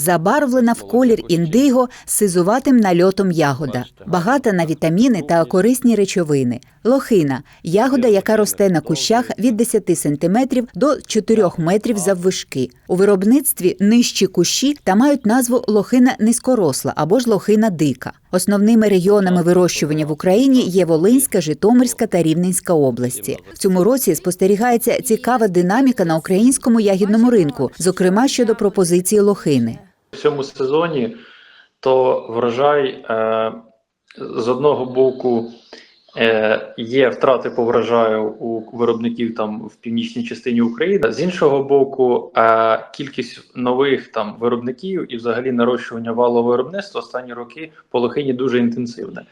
забарвлена в колір індиго з сизуватим нальотом ягода, багата на вітаміни та корисні речовини. Лохина ягода, яка росте на кущах від 10 см до 4 метрів заввишки. У виробництві нижчі кущі та мають назву лохина низькоросла або ж лохина дика. Основними регіонами вирощування в Україні є Волинська, Житомирська та Рівненська області. В цьому році спостерігається цікава динаміка на українському ягідному ринку, зокрема щодо пропозиції лохини. В цьому сезоні то врожай е, з одного боку е, є втрати по врожаю у виробників там в північній частині України. З іншого боку, е, кількість нових там виробників і взагалі нарощування валового виробництва останні роки по лохині дуже інтенсивне.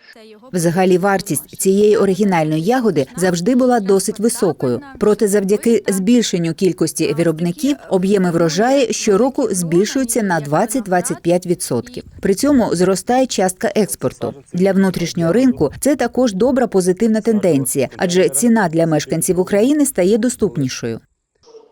Взагалі, вартість цієї оригінальної ягоди завжди була досить високою. Проте, завдяки збільшенню кількості виробників, об'єми врожаю щороку збільшуються на 20-25%. При цьому зростає частка експорту. Для внутрішнього ринку це також добра позитивна тенденція, адже ціна для мешканців України стає доступнішою.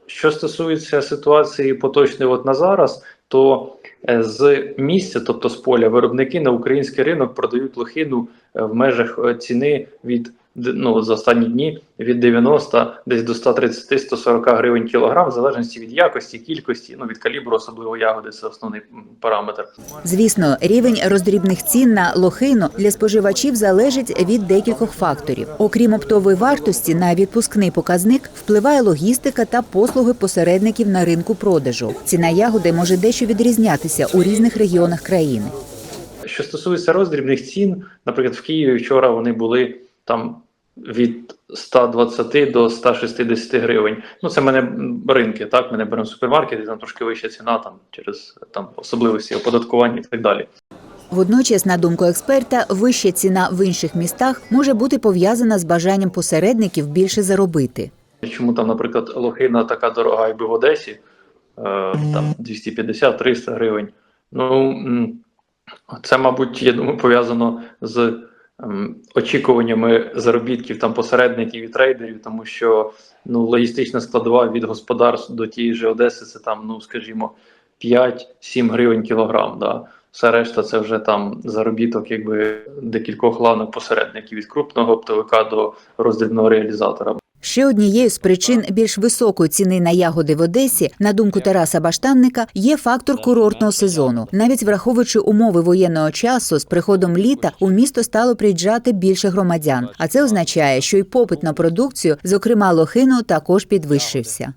Що стосується ситуації поточної от на зараз, то е, з місця, тобто з поля, виробники на український ринок продають лохину е, в межах е, ціни від ну, за останні дні від 90 десь до 130-140 гривень кілограм, в залежності від якості, кількості, ну від калібру, особливо ягоди, це основний параметр. Звісно, рівень роздрібних цін на лохину для споживачів залежить від декількох факторів. Окрім оптової вартості, на відпускний показник впливає логістика та послуги посередників на ринку продажу. Ціна ягоди може дещо відрізнятися у різних регіонах країни. Що стосується роздрібних цін, наприклад, в Києві вчора вони були там від 120 до 160 гривень. Ну, це мене ринки, так, ми не беремо супермаркети, там трошки вища ціна там через там особливості оподаткування і так далі. Водночас, на думку експерта, вища ціна в інших містах може бути пов'язана з бажанням посередників більше заробити. Чому там, наприклад, лохина така дорога, якби в Одесі, е, там 250-300 гривень. Ну це, мабуть, я думаю, пов'язано з очікуваннями заробітків там посередників і трейдерів, тому що ну, логістична складова від господарств до тієї ж Одеси це там, ну скажімо, 5-7 гривень кілограм. Да. Все решта це вже там заробіток якби декількох ланок посередників від крупного оптовика до роздрібного реалізатора. Ще однією з причин більш високої ціни на ягоди в Одесі, на думку Тараса Баштанника, є фактор курортного сезону. Навіть враховуючи умови воєнного часу, з приходом літа у місто стало приїжджати більше громадян. А це означає, що й попит на продукцію, зокрема лохину, також підвищився.